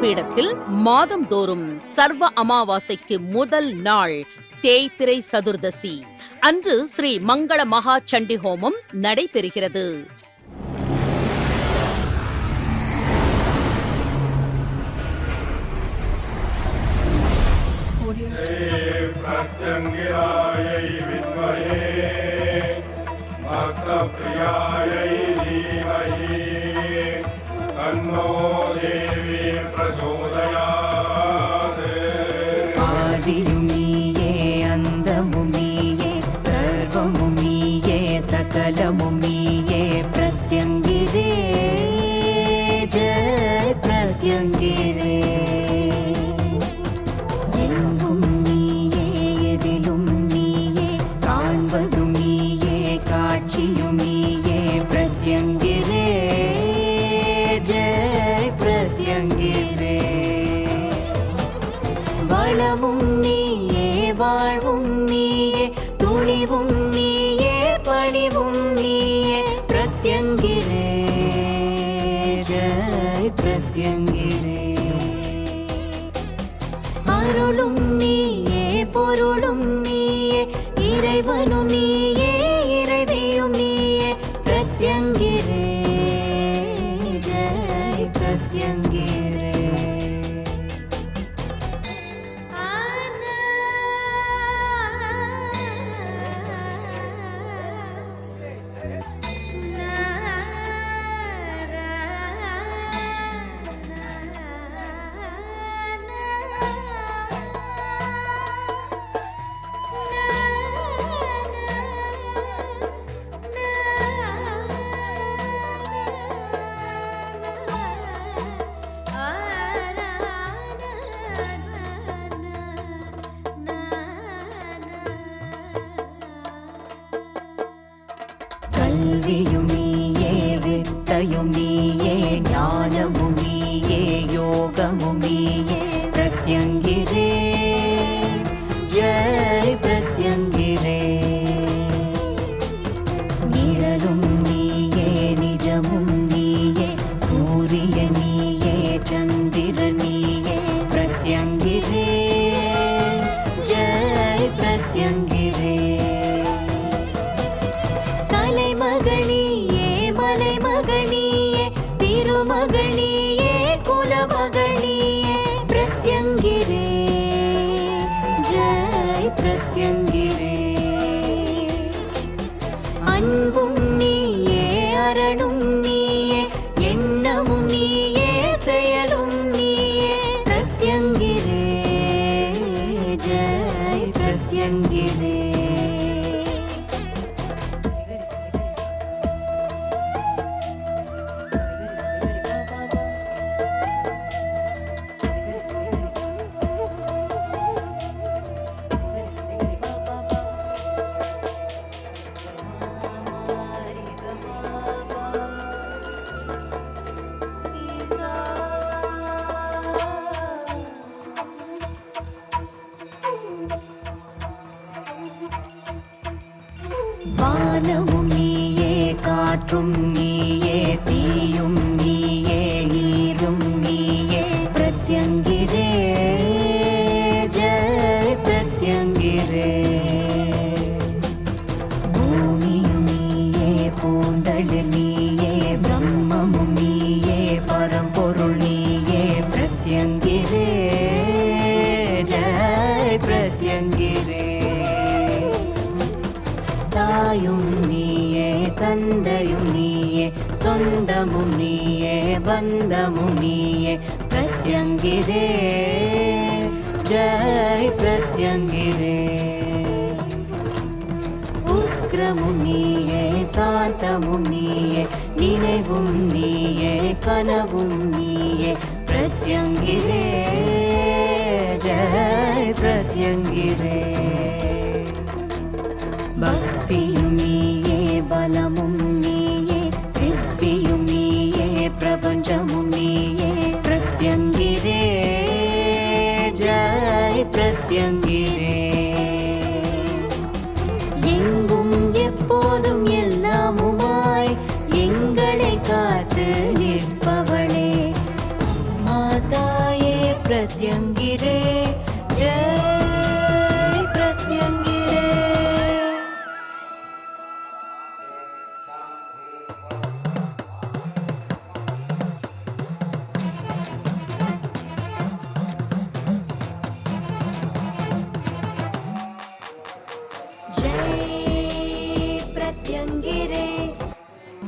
பீடத்தில் மாதந்தோறும் சர்வ அமாவாசைக்கு முதல் நாள் தேய்பிரை சதுர்தசி அன்று ஸ்ரீ மங்கள மகா சண்டி ஹோமம் நடைபெறுகிறது Yeah. தியங்கிறே அருளும் நீயே பொருளும் விழியுமே வித்தையுமே வானமும் நீயே காற்றும் நீயே. బంధము నీయే బంధము నీయే ప్రత్యంగిరే జై ప్రత్యంగిరే ఉగ్రము నీయే శాంతము నీయే நினைவும் நீயே கனவும் நீயே பிரத்யங்கிரே ஜெய் பிரத்யங்கிரே bien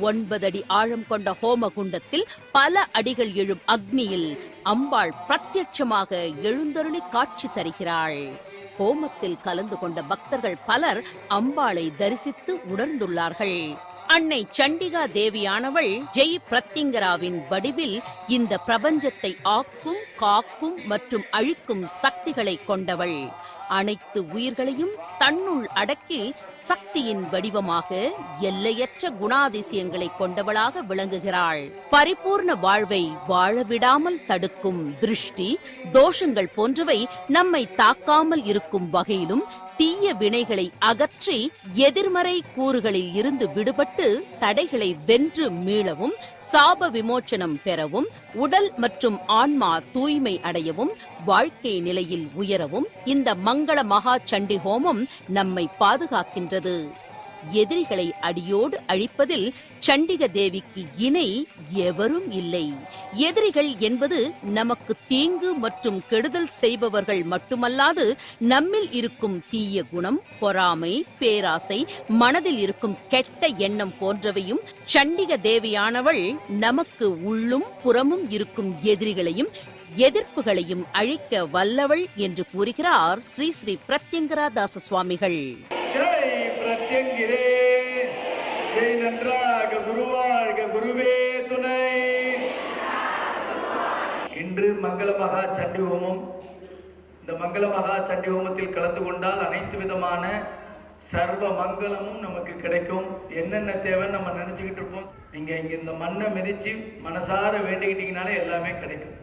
ஒன்பது அடி ஆழம் கொண்ட ஹோம குண்டத்தில் பல அடிகள் எழும் அக்னியில் அம்பாள் பிரத்யட்சமாக எழுந்தருளி காட்சி தருகிறாள். ஹோமத்தில் கலந்து கொண்ட பக்தர்கள் பலர் அம்பாளை தரிசித்து உணர்ந்துள்ளார்கள். அன்னை சண்டிகா தேவியானவள் ஜெய் பிரத்திங்கராவின் வடிவில் இந்த பிரபஞ்சத்தை ஆக்கும் காக்கும் மற்றும் அழிக்கும் சக்திகளை கொண்டவள். அனைத்து உயிர்களையும் தன்னுள் அடக்கி சக்தியின் வடிவமாக எல்லையற்ற குணாதிசயங்களை கொண்டவளாக விளங்குகிறாள். பரிபூர்ண வாழ்வை வாழவிடாமல் தடுக்கும் திருஷ்டி தோஷங்கள் போன்றவை நம்மை தாக்காமல் இருக்கும் வகையிலும் தீய வினைகளை அகற்றி எதிர்மறை கூறுகளில் இருந்து விடுபட்டு தடைகளை வென்று மீளவும் சாப விமோச்சனம் பெறவும் உடல் மற்றும் ஆன்மா தூய்மை அடையவும் வாழ்க்கை நிலையில் உயரவும் இந்த மங்கள மகா சண்டி ஹோமம் நம்மை பாதுகாக்கின்றது. எதிரிகளை அடியோடு அழிப்பதில் சண்டிக தேவிக்கு இணை எவரும் இல்லை. எதிரிகள் என்பது நமக்கு தீங்கு மற்றும் கெடுதல் செய்பவர்கள் மட்டுமல்லாது நம்மில் இருக்கும் தீய குணம் பொறாமை பேராசை மனதில் இருக்கும் கெட்ட எண்ணம் போன்றவையும் சண்டிக தேவியானவள் நமக்கு உள்ளும் புறமும் இருக்கும் எதிரிகளையும் எதிர்ப்புகளையும் அழிக்க வல்லவள் என்று கூறுகிறார் ஸ்ரீ ஸ்ரீ பிரத்யங்கரா தாச சுவாமிகள். நன்றாக குருவாழ்க குருவே துணை. இன்று மங்கள மகா சண்டி ஹோமம். இந்த மங்கள மகா சண்டி ஹோமத்தில் கலந்து கொண்டால் அனைத்து விதமான சர்வ மங்களமும் நமக்கு கிடைக்கும். என்னென்ன தேவைன்னு நம்ம நினைச்சுக்கிட்டு இருப்போம். நீங்க இங்க இந்த மண்ணை மிதிச்சு மனசார வேண்டிக்கிட்டீங்கனாலே எல்லாமே கிடைக்கும்.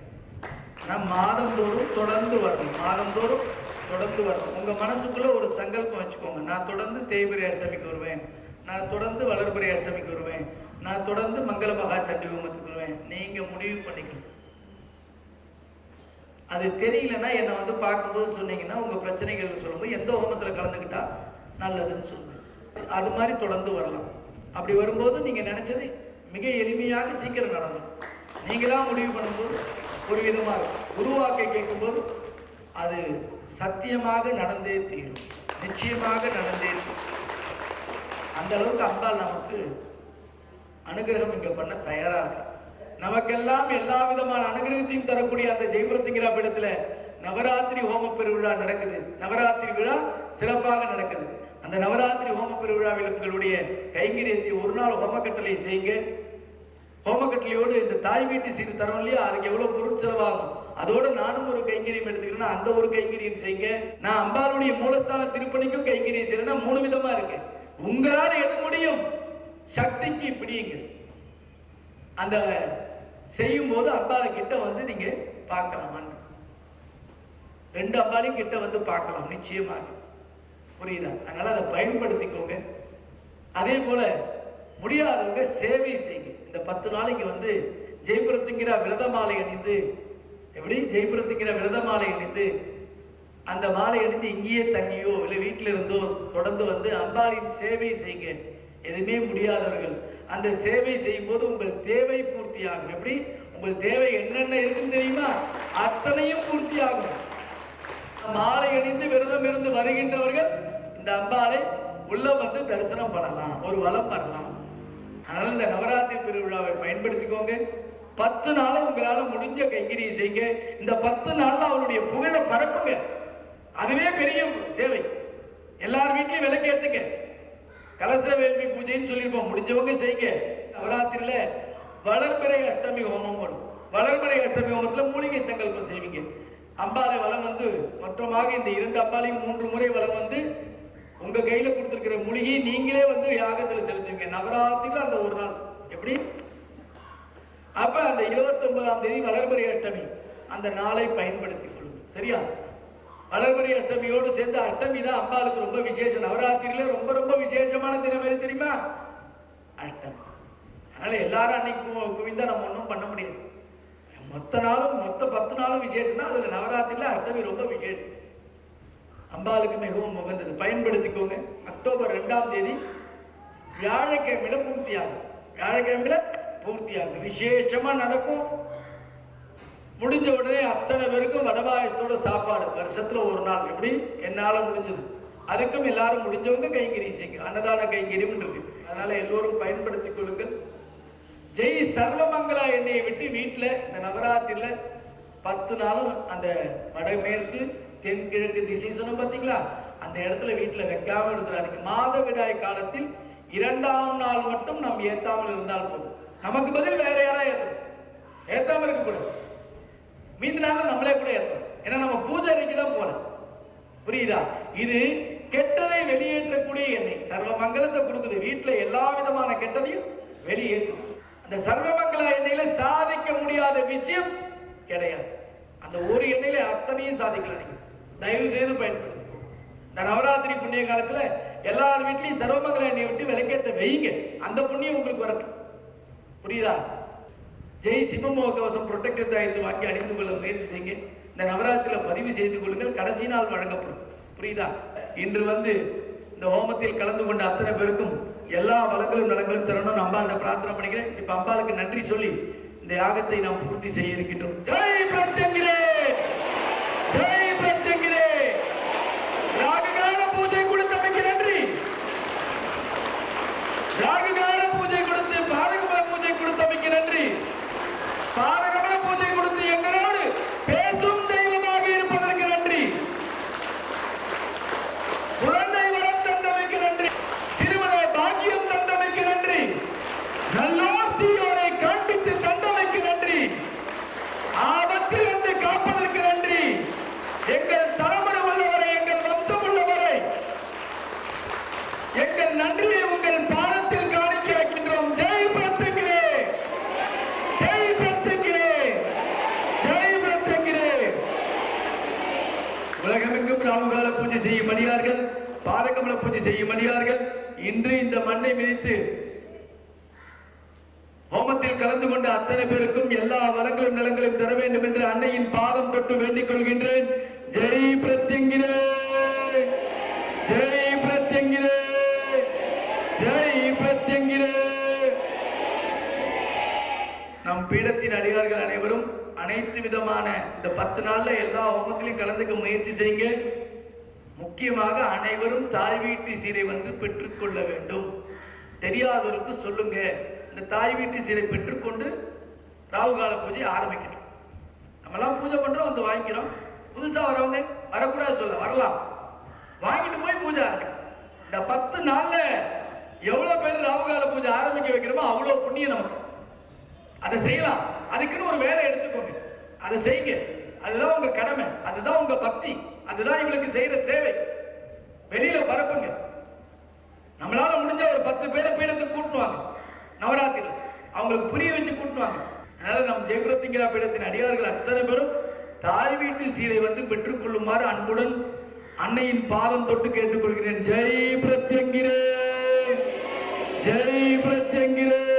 ஆனால் மாதந்தோறும் தொடர்ந்து வரணும். மாதந்தோறும் தொடர்ந்து வரணும். உங்க மனசுக்குள்ள ஒரு சங்கல்பம் வச்சுக்கோங்க. நான் தொடர்ந்து தேய்பிரி அஷ்டமிக்கு வருவேன். நான் தொடர்ந்து வளர்புரை அஷ்டமிக்கு வருவேன் நான் தொடர்ந்து மங்கள மகா சண்டி ஹோமத்துக்கு வருவேன் நீங்க முடிவு பண்ணிக்கணும் அது தெரியலன்னா என்னை வந்து பார்க்கும்போது சொன்னீங்கன்னா உங்க பிரச்சனைகள் சொல்லும்போது எந்த ஹோமத்துல கலந்துக்கிட்டா நல்லதுன்னு சொல்லுவேன். அது மாதிரி தொடர்ந்து வரலாம். அப்படி வரும்போது நீங்க நினைச்சது மிக எளிமையாக சீக்கிரம் நடந்துடும் நீங்களா முடிவு பண்ணும்போது ஒரு விதமாக இருக்கும். கேட்கும்போது அது சத்தியமாக நடந்தே தீரும். நிச்சயமாக நடந்தே தீரும். அந்த அளவுக்கு அம்பாள் நமக்கு அனுகிரகம் இங்க பண்ண தயாரா இருக்கா? நமக்கெல்லாம் எல்லா விதமான அனுகிரகத்தையும் தரக்கூடிய அந்த ஜெயபுரத்துங்கிற இடத்துல நவராத்திரி ஹோம பெருவிழா நடக்குது. நவராத்திரி விழா சிறப்பாக நடக்குது. அந்த நவராத்திரி ஹோம பெருவிழாவில் உங்களுடைய கைங்கரியத்தை ஒரு நாள் ஹோமக்கட்டளை செய்யுங்க. ஹோமக்கட்டளையோடு இந்த தாய் வீட்டு சீர் தரோம் இல்லையா? அதுக்கு எவ்வளவு பொருட்செலவாகும் அதோட நானும் ஒரு கைங்கரியம் எடுத்துக்கிறேன்னா அந்த ஒரு கைங்கரியம் செய்யுங்க. நான் அம்பாளுடைய மூலஸ்தான திருப்பணிக்கும் கைங்கரியம் செய்யறேன்னா மூணு விதமா இருக்கு. உங்களால எது முடியும்? சக்திக்கு பிடிங்க அந்த செய்யும் போது அப்பால கிட்ட வந்து நீங்க பார்க்கலாம் ரெண்டு அப்பாலையும் கிட்ட வந்து பார்க்கலாம் நிச்சயமாக. புரியுதா? அதனால அதை பயன்படுத்திக்கோங்க. அதே போல முடியாதவங்க சேவை செய்யுங்க இந்த பத்து நாளைக்கு வந்து ஜெயபுரத்துங்கிற விரத மாலை அணிந்து எப்படி? ஜெயபுரத்துங்கிற விரத மாலை அணிந்து அந்த மாலை எடுத்து இங்கேயே தங்கியோ இல்லை வீட்டில இருந்தோ தொடர்ந்து வந்து அம்பாளின் சேவை செய்யுங்க எதுவுமே முடியாதவர்கள் அந்த சேவை செய்யும் போது உங்கள் தேவை பூர்த்தியாகும். எப்படி? உங்கள் தேவை என்னென்ன இருக்குன்னு தெரியுமா? அத்தனையும் பூர்த்தியாகும். மாலை அணிந்து விரதம் இருந்து வருகின்றவர்கள் இந்த அம்பாளை உள்ள வந்து தரிசனம் பண்ணலாம் ஒரு வலம் வரலாம். அதனால இந்த நவராத்திரி திருவிழாவை பயன்படுத்திக்கோங்க. பத்து நாளும் உங்களால முடிஞ்ச கைங்கரியை செய்யுங்க. இந்த பத்து நாள்ல அவளுடைய புகழை பரப்புங்க. அதுவே பெரிய சேவை. எல்லார் வீட்லயும் விளக்கேத்துங்க கலச வேள்வி பூஜைன்னு சொல்லியிருப்போம். முடிஞ்சவங்க செய்யுங்க நவராத்திரியில வளர்பிறை அஷ்டமி ஹோமம் வரும் வளர்பிறை அஷ்டமி ஹோமத்துல மூலிகை சங்கல்பம் செய்வீங்க. அம்பாலை வளம் வந்து மொத்தமாக இந்த இரண்டு அம்பாலையும் மூன்று முறை வளம் வந்து உங்க கையில கொடுத்துருக்கிற மூலிகை நீங்களே வந்து யாகத்துல செலுத்துவீங்க. நவராத்திரியில அந்த ஒரு நாள். எப்படி? அப்ப அந்த இருபத்தி ஒன்பதாம் தேதி வளர்பிறை அஷ்டமி. அந்த நாளை பயன்படுத்திக் கொள்ளுங்க சரியா? வளர்பறை அஷ்டமியோடு சேர்ந்து அஷ்டமி தான் அம்பாளுக்கு ரொம்ப விசேஷம். நவராத்திரியில ரொம்ப ரொம்ப விசேஷமான தினம் எது தெரியுமா? அஷ்டமி. அதனால எல்லாரும் அன்னைக்கு குவிந்தா நம்ம ஒன்றும் பண்ண முடியாது. மொத்த நாளும் மொத்த பத்து நாளும் விசேஷம்னா அதுல நவராத்திரியில அஷ்டமி ரொம்ப விசேஷம். அம்பாளுக்கு மிகவும் உகந்தது. பயன்படுத்திக்கோங்க. அக்டோபர் ரெண்டாம் தேதி வியாழக்கிழமையில பூர்த்தியாகும். வியாழக்கிழமையில பூர்த்தியாகும். விசேஷமா நடக்கும். முடிஞ்ச உடனே அத்தனை பேருக்கும் வடபாயசத்தோட சாப்பாடு. வருஷத்துல ஒரு நாள். எப்படி? என்னால முடிஞ்சது. அதுக்கும் எல்லாரும் முடிஞ்சவங்க கைங்கறி செய்யுங்க அன்னதான கைங்கரியம் இருக்கு. அதனால எல்லோரும் பயன்படுத்திக் கொள்ளுங்கள். ஜெய் சர்வமங்கலா எண்ணெயை விட்டு வீட்டுல இந்த நவராத்திரில பத்து நாளும் அந்த வடமேற்கு தென்கிழக்கு திசை சொன்னோம் பாத்தீங்களா? அந்த இடத்துல வீட்டுல வைக்காம மாத மாதவிடாய் காலத்தில் இரண்டாம் நாள் மட்டும் நாம் ஏத்தாமல் இருந்தால் போதும். நமக்கு பதில் வேற யாரா ஏத்தணும் ஏத்தாமல் இருக்கக்கூடாது. மீதி நாள்ல நம்மளே கூட ஏத்தணும் ஏன்னா நம்ம பூஜை அன்னைக்கு தான் போறோம் புரியுதா? இது கெட்டதை வெளியேற்றக்கூடிய எண்ணெய். சர்வமங்கலத்தை கொடுக்குது. வீட்டில் எல்லா விதமான கெட்டதையும் வெளியேற்றும். அந்த சர்வமங்கல எண்ணெயில சாதிக்க முடியாத விஷயம் கிடையாது. அந்த ஒரு எண்ணெயில அத்தனையும் சாதிக்கலாம் நீங்க. தயவு செய்து பயன்படுத்துங்க. இந்த நவராத்திரி புண்ணிய காலத்துல எல்லார் வீட்லையும் சர்வமங்கல எண்ணெயை விட்டு விளக்கேற்ற வைங்க. அந்த புண்ணியம் உங்களுக்கு வரட்டும். புரியுதா? ஜெய் சிவமோக கவசம் புரொட்டக்டர் தாயத்தை வாங்கி அணிந்து கொள்ள முயற்சி செய்யுங்க. இந்த நவராத்திரியில் பதிவு செய்து கொள்ளுங்கள். கடைசி நாள் வழங்கப்படும். புரியுதா? இன்று வந்து இந்த ஹோமத்தில் கலந்து கொண்ட அத்தனை பேருக்கும் எல்லா வளங்களும் நலங்களும் தரணும். அம்பாள்கிட்ட பிரார்த்தனை பண்ணிக்கிறேன். இப்ப அம்பாளுக்கு நன்றி சொல்லி இந்த யாகத்தை நாம் பூர்த்தி செய்ய இருக்கின்றோம். ஜெய் பிரச்சங்கிறேன் ஜெய் பிரத்யங்கிரே ராககால பூஜை கொடுத்தமைக்கு நன்றி ராககால பூஜை கொடுத்து பாரகமல பூஜை கொடுத்தமைக்கு நன்றி பாரகமல பூஜை கொடுத்து எங்களோடு பேசும் தெய்வமாக இருப்பதற்கு நன்றி குழந்தை வரம் தந்தமைக்கு நன்றி திருமண பாக்கியம் தந்தமைக்கு நன்றி நல்லோர் தீயோரை காண்பித்து தந்தமைக்கு நன்றி ஆபத்திலிருந்து காப்பதற்கு நன்றி எங்கள் தலைமுறை உள்ளவரை எங்கள் வம்சம் உள்ளவரை எங்கள் நன்றியை உங்கள் பாதத்தில் காணிக்க வைக்கின்றோம் ஜெய் பிரத்துகிறே ஜெய் பிரத்துகிறே ஜெய் பிரத்துகிறே உலகமெங்கும் ராமகால பூஜை செய்யும் அடியார்கள் பாரகமல பூஜை செய்யும் அடியார்கள் இன்று இந்த மிதித்து ஹோமத்தில் கலந்து கொண்ட அத்தனை பேருக்கும் எல்லா வளங்களும் நலங்களும் தர வேண்டும் என்று அன்னையின் பாதம் தொட்டு வேண்டிக் கொள்கின்றேன். ஜெய் பிரத்யங்கிரே! ஜெய் பிரத்யங்கிரே! ஜெய் பிரத்யங்கிரே! நம் பீடத்தின் அடியார்கள் அனைவரும் அனைத்து விதமான இந்த பத்து நாள்ல எல்லா ஹோமத்திலையும் கலந்துக்க முயற்சி செய்யுங்க. முக்கியமாக அனைவரும் தாய் வீட்டு சீரை வந்து பெற்றுக்கொள்ள வேண்டும். தெரியாதவருக்கு சொல்லுங்க. இந்த தாய் வீட்டு சீரை பெற்றுக்கொண்டு ராகுகால பூஜை ஆரம்பிக்கணும் நம்மலாம் பூஜை பண்றோம் வந்து வாங்கிக்கிறோம். புதுசா வரவங்க வரக்கூடாது சொல்ல வரலாம். வாங்கிட்டு போய் பூஜை இந்த பத்து நாள்ல எவ்வளவு பேர் ராகுகால பூஜை ஆரம்பிக்க வைக்கிறோமோ அவ்வளவு புண்ணியம் நமக்கு. அதை செய்யலாம். அதுக்குன்னு ஒரு வேலை எடுத்துக்கோங்க. அதை செய்யுங்க. அதுதான் உங்க கடமை. அதுதான் உங்க பக்தி. அதுதான் இவளுக்கு செய்யற சேவை. வெளியில பரப்புங்க. நம்மளால முடிஞ்ச ஒரு பத்து பேரை பீடத்துக்கு கூட்டுவாங்க. நவராத்திரி. அவங்களுக்கு புரிய வச்சு கூட்டுவாங்க. அதனால நம் ஜெயபுரத்திங்கிற பீடத்தின் அடியார்கள் அத்தனை பேரும் தாய் வீட்டு சீரை வந்து பெற்றுக்கொள்ளுமாறு அன்புடன் அன்னையின் பாதம் தொட்டு கேட்டுக்கொள்கிறேன். ஜெய் பிரத்யங்கிரே. ஜெய் பிரத்யங்கிரே.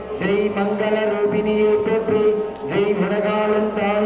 ஜெய் மங்கள ரூபிணியை போற்றி ஜெய் உலகாலும் தாயே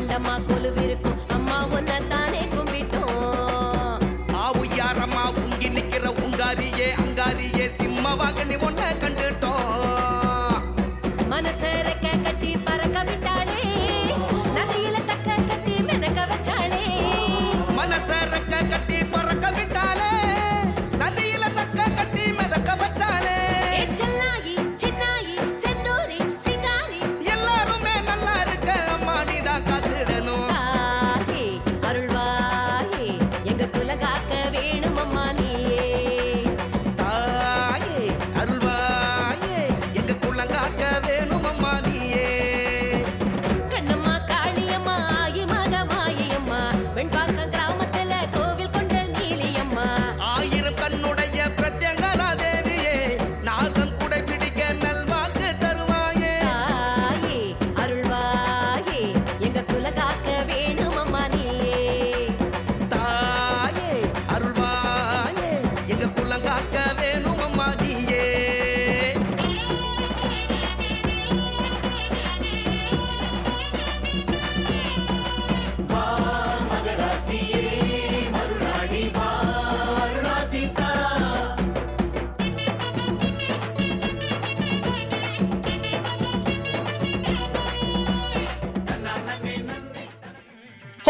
செங்கல்பட்டுல கொலுவிருக்கும். அம்மா உன்னை தானே கும்பிட்டோம். ஆவு யாரம்மா உங்கி நிக்கிற உங்காரியே அங்காரியே சிம்மவாக நீ ஒன்ன கண்டுட்டோம்.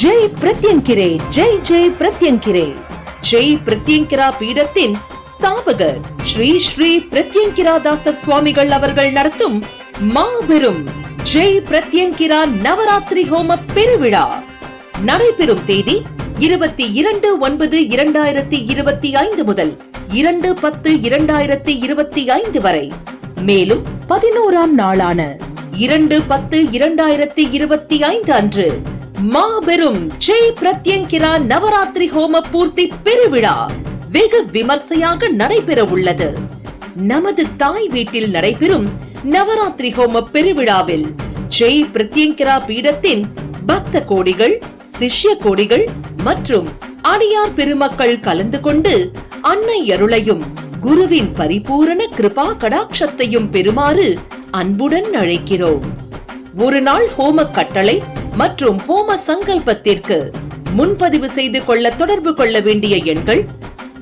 ஜெய் பிரத்யங்கிரே ஜெய் ஜெய் பிரத்யங்கிரே. ஜெய் பிரத்யங்கிரா பீடத்தின் ஸ்தாபகர் ஸ்ரீ ஸ்ரீ பிரத்யங்கிரா தாச சுவாமிகள் அவர்கள் நடத்தும் மாபெரும் ஜெய் பிரத்யங்கிரா நவராத்திரி ஹோம பெருவிழா. நடைபெறும் தேதி இருபத்தி இரண்டு ஒன்பது இரண்டாயிரத்தி இருபத்தி ஐந்து முதல் இரண்டு பத்து இரண்டாயிரத்தி இருபத்தி ஐந்து வரை. மேலும் பதினோராம் நாளான இரண்டு பத்து இரண்டாயிரத்தி இருபத்தி ஐந்து அன்று மாபெரும் ஜெய் பிரத்யங்கிரா நவராத்திரி ஹோம பூர்த்தி பெருவிழா வெகு விமர்சையாக நடைபெற உள்ளது நமது தாய் வீட்டில் நடைபெறும் நவராத்திரி ஹோம பெருவிழாவில் ஜெய் பிரத்யங்கிரா பீடத்தின் பக்த கோடிகள் சிஷ்ய கோடிகள் மற்றும் அடியார் பெருமக்கள் கலந்து கொண்டு அன்னை அருளையும் குருவின் பரிபூரண கிருபா கடாட்சத்தையும் பெறுமாறு அன்புடன் அழைக்கிறோம். ஒரு நாள் ஹோம கட்டளை மற்றும் ஹோம சங்கல்பத்திற்கு முன்பதிவு செய்து கொள்ள தொடர்பு கொள்ள வேண்டிய எண்கள்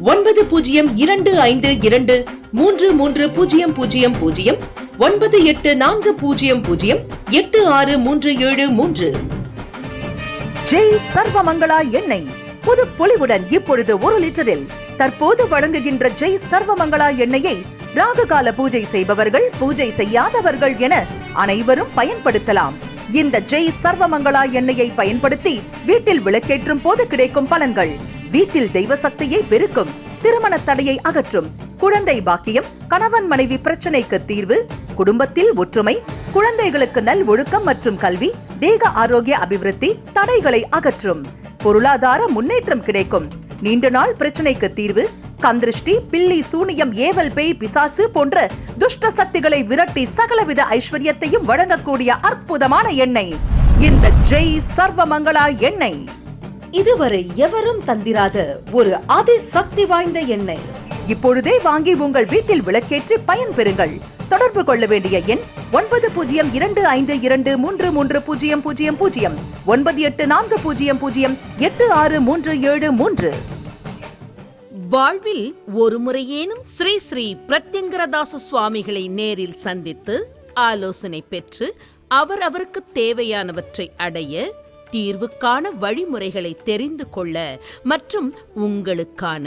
ஒன்பது பூஜ்ஜியம் இரண்டு ஐந்து இரண்டு மூன்று மூன்று பூஜ்ஜியம் பூஜ்ஜியம் பூஜ்ஜியம் ஒன்பது எட்டு நான்கு பூஜ்ஜியம் பூஜ்ஜியம் எட்டு ஆறு மூன்று ஏழு மூன்று. ஜெய் சர்வமங்களா எண்ணெய். புது பொலிவுடன் இப்பொழுது ஒரு லிட்டரில் தற்போது வழங்குகின்ற ஜெய் சர்வமங்களா எண்ணெயை ராககால பூஜை செய்பவர்கள் பூஜை செய்யாதவர்கள் என அனைவரும் பயன்படுத்தலாம். இந்த ஜெய் சர்வமங்களா எண்ணெயை பயன்படுத்தி வீட்டில் விளக்கேற்றும் போது கிடைக்கும் பலன்கள். வீட்டில் தெய்வ சக்தியை பெருக்கும் திருமண தடையை அகற்றும் குழந்தை பாக்கியம் கணவன் மனைவி பிரச்சனைக்கு தீர்வு குடும்பத்தில் ஒற்றுமை குழந்தைகளுக்கு நல் ஒழுக்கம் மற்றும் கல்வி தேக ஆரோக்கிய அபிவிருத்தி தடைகளை அகற்றும். பொருளாதார முன்னேற்றம் கிடைக்கும். நீண்ட நாள் பிரச்சனைக்கு தீர்வு. கந்திருஷ்டி பில்லி சூனியம் ஏவல் பேய் பிசாசு போன்ற துஷ்ட சக்திகளை விரட்டி சகலவித ஐஸ்வர்யத்தையும் வழங்கக்கூடிய அற்புதமான எண்ணெய். இந்த ஜெய் சர்வமங்களா எண்ணெய். இதுவரை எவரும் தந்திராத ஒரு அதி சக்தி வாய்ந்த எண்ணெய். இப்பொழுதே வாங்கி உங்கள் வீட்டில் விளக்கேற்றி பயன்பெறுங்கள் தொடர்பு கொள்ள வேண்டிய எண் ஒன்பது பூஜ்ஜியம் இரண்டு ஐந்து இரண்டு மூன்று மூன்று பூஜ்ஜியம் பூஜ்ஜியம் பூஜ்ஜியம் ஒன்பது எட்டு நான்கு பூஜ்ஜியம் பூஜ்ஜியம் எட்டு ஆறு மூன்று ஏழு மூன்று. வாழ்வில் ஒரு முறையேனும் ஸ்ரீ ஸ்ரீ பிரத்யங்கரதாச சுவாமிகளை நேரில் சந்தித்து ஆலோசனை பெற்று அவர் அவருக்கு தேவையானவற்றை அடைய தீர்வுக்கான வழிமுறைகளை தெரிந்து கொள்ள மற்றும் உங்களுக்கான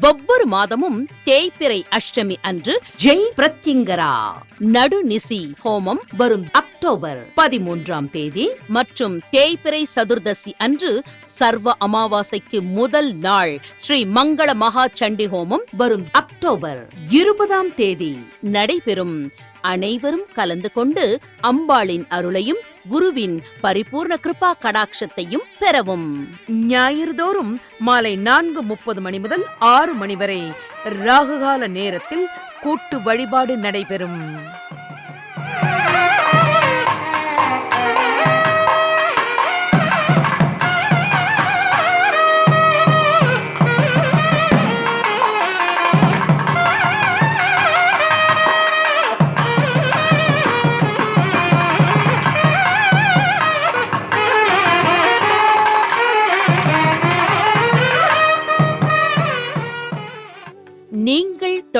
ஒவ்வொரு மாதமும் தேய்பிறை அஷ்டமி அன்று ஜெய் பிரத்யங்கரா. நடுநிசி ஹோமம் வரும் அக்டோபர் பதிமூன்றாம் தேதி மற்றும் தேய்பிறை சதுர்தசி அன்று சர்வ அமாவாசைக்கு முதல் நாள் ஸ்ரீ மங்கள மகா சண்டி ஹோமம் வரும் அக்டோபர் இருபதாம் தேதி. நடைபெறும் அனைவரும் கலந்து கொண்டு அம்பாளின் அருளையும் குருவின் பரிபூர்ண கிருபா கடாட்சத்தையும் பெறவும். ஞாயிறுதோறும் மாலை நான்கு முப்பது மணி முதல் ஆறு மணி வரை ராகுகால நேரத்தில் கூட்டு வழிபாடு நடைபெறும்.